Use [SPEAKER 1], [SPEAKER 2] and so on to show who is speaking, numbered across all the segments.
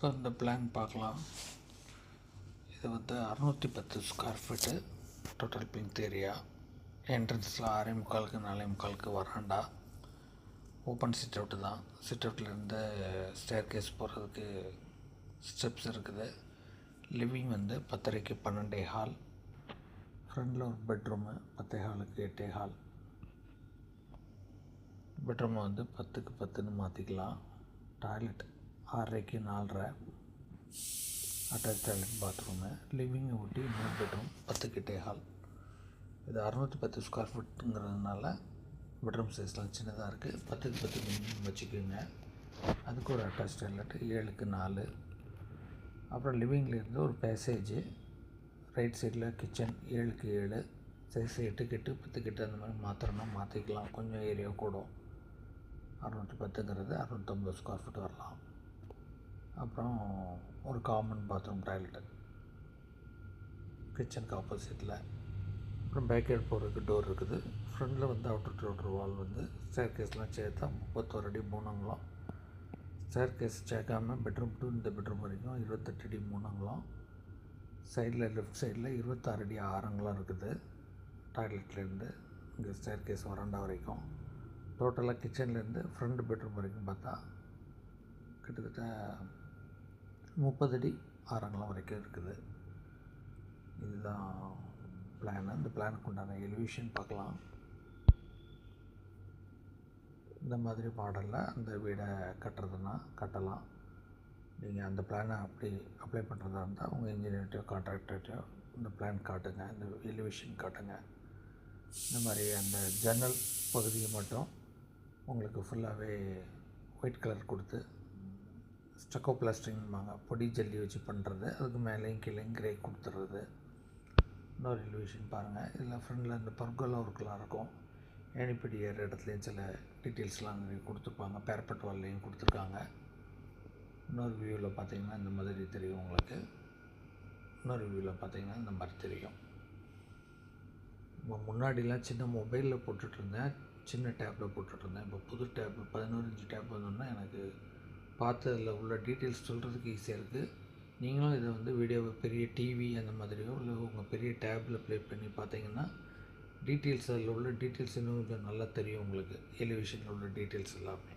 [SPEAKER 1] இப்போ இந்த பிளான் பார்க்கலாம். இது வந்து அறநூற்றி பத்து square feet total pink area என்ட்ரன்ஸில் ஆறே முக்காலுக்கு நாலே முக்காலுக்கு வராண்டா ஓப்பன் சிட் அவுட்டு தான். சிட் அவுட்லேருந்து ஸ்டேர் கேஸ் போகிறதுக்கு ஸ்டெப்ஸ் இருக்குது. லிவிங் வந்து பத்தரைக்கு பன்னெண்டே ஹால் ஃப்ரண்டில் ஒரு பெட்ரூமு பத்தே ஹாலுக்கு எட்டே ஹால் பெட்ரூமை வந்து பத்துக்கு பத்துன்னு மாற்றிக்கலாம் டாய்லெட் ஆறரைக்கு நாலரை. அட்டாச் டாய்லெட் பாத்ரூமு லிவிங்கை ஒட்டி மூணு பெட்ரூம் பத்துக்கிட்டே ஹால் இது அறநூற்றி பத்து ஸ்கொயர் ஃபீட்டுங்கிறதுனால பெட்ரூம் சைஸ்லாம் சின்னதாக இருக்குது பத்துக்கு பத்து மினிமம் வச்சுக்கோங்க. அதுக்கு ஒரு அட்டாச் டாய்லெட் ஏழுக்கு நாலு. அப்புறம் லிவிங்கில் இருந்து ஒரு பேசேஜு ரைட் சைடில் கிச்சன் ஏழுக்கு ஏழு. சைஸ் எட்டுக்கு எட்டு பத்துக்கு அந்த மாதிரி மாற்றணும்னா மாற்றிக்கலாம் கொஞ்சம் ஏரியா கூடும். அறநூற்றி பத்துங்கிறது அறநூற்றம்பது ஸ்கொயர் ஃபீட் வரலாம். அப்புறம் ஒரு காமன் பாத்ரூம் டாய்லெட்டு கிச்சனுக்கு ஆப்போசிட்டில் அப்புறம் பேக்கேட் போகிறதுக்கு டோர் இருக்குது. ஃப்ரண்டில் வந்து அவுட்டர் டோட்டர் வால் வந்து ஸ்டேர் கேஸ்லாம் சேர்த்தா முப்பத்தோரு அடி மூணாங்கலாம். ஸ்டேர் கேஸ் சேர்க்காமல் பெட்ரூம் டூ இந்த பெட்ரூம் வரைக்கும் இருபத்தெட்டு அடி மூணாங்கலாம். சைடில் லெஃப்ட் சைடில் இருபத்தாறு அடி ஆறங்களாம் இருக்குது. டாய்லெட்லேருந்து இங்கே ஸ்டேர் கேஸ் வராண்டா வரைக்கும் டோட்டலாக கிச்சன்லேருந்து ஃப்ரண்ட் பெட்ரூம் வரைக்கும் பார்த்தா கிட்டத்தட்ட முப்பது அடி ஆறங்கலம் வரைக்கும் இருக்குது. இதுதான் பிளான் அந்த பிளானுக்கு உண்டான எலிவேஷன் பார்க்கலாம். இந்த மாதிரி மாடலில் அந்த வீடை கட்டுறதுன்னா கட்டலாம். நீங்கள் அந்த பிளானை அப்படி அப்ளை பண்ணுறதா இருந்தால் உங்கள் இன்ஜினியர்கிட்டயோ கான்ட்ராக்டர்கிட்டயோ இந்த பிளான் காட்டுங்க. இந்த எலிவேஷன் காட்டுங்க. இந்த மாதிரி அந்த ஜன்னல் பகுதியை மட்டும் உங்களுக்கு ஃபுல்லாகவே ஒயிட் கலர் கொடுத்து ஸ்டக்கோ பிளாஸ்டிங்பாங்க பொடி ஜல்லி வச்சு பண்ணுறது அதுக்கு மேலேயும் கீழேயும் கிரே கொடுத்துறது. இன்னொரு எலிவேஷன் பாருங்கள் இதில் ஃப்ரெண்டில் இந்த பர்கோலா ஒர்க்கெலாம் இருக்கும். ஏனிப்படி ஏற இடத்துலையும் சில டீட்டெயில்ஸ்லாம் நிறைய கொடுத்துருப்பாங்க. பேர்பட் வால்லையும் கொடுத்துருக்காங்க. இன்னொரு வியூவில் பார்த்தீங்கன்னா இந்த மாதிரி தெரியும் உங்களுக்கு. இன்னொரு வியூவில் பார்த்தீங்கன்னா இந்த மாதிரி தெரியும். இப்போ முன்னாடிலாம் சின்ன மொபைலில் போட்டுட்ருந்தேன் சின்ன டேப்பில் போட்டுட்ருந்தேன் இப்போ புது டேப் பதினோரு இன்ச்சு டேப் வந்தோன்னா எனக்கு பார்த்து அதில் உள்ள டீட்டெயில்ஸ் சொல்கிறதுக்கு ஈஸியாக இருக்குது. நீங்களும் இதை வந்து வீடியோவை பெரிய டிவி அந்த மாதிரியோ இல்லை உங்கள் பெரிய டேப்பில் ப்ளே பண்ணி பார்த்தீங்கன்னா டீட்டெயில்ஸ் அதில் உள்ள டீட்டெயில்ஸ் இன்னும் கொஞ்சம் நல்லா தெரியும் உங்களுக்கு. எலிவேஷனில் உள்ள டீட்டெயில்ஸ் எல்லாமே.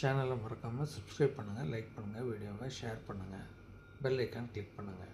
[SPEAKER 1] சேனலை மறக்காமல் சப்ஸ்கிரைப் பண்ணுங்கள் லைக் பண்ணுங்கள் வீடியோவை ஷேர் பண்ணுங்கள் பெல் ஐக்கான் கிளிக் பண்ணுங்கள்.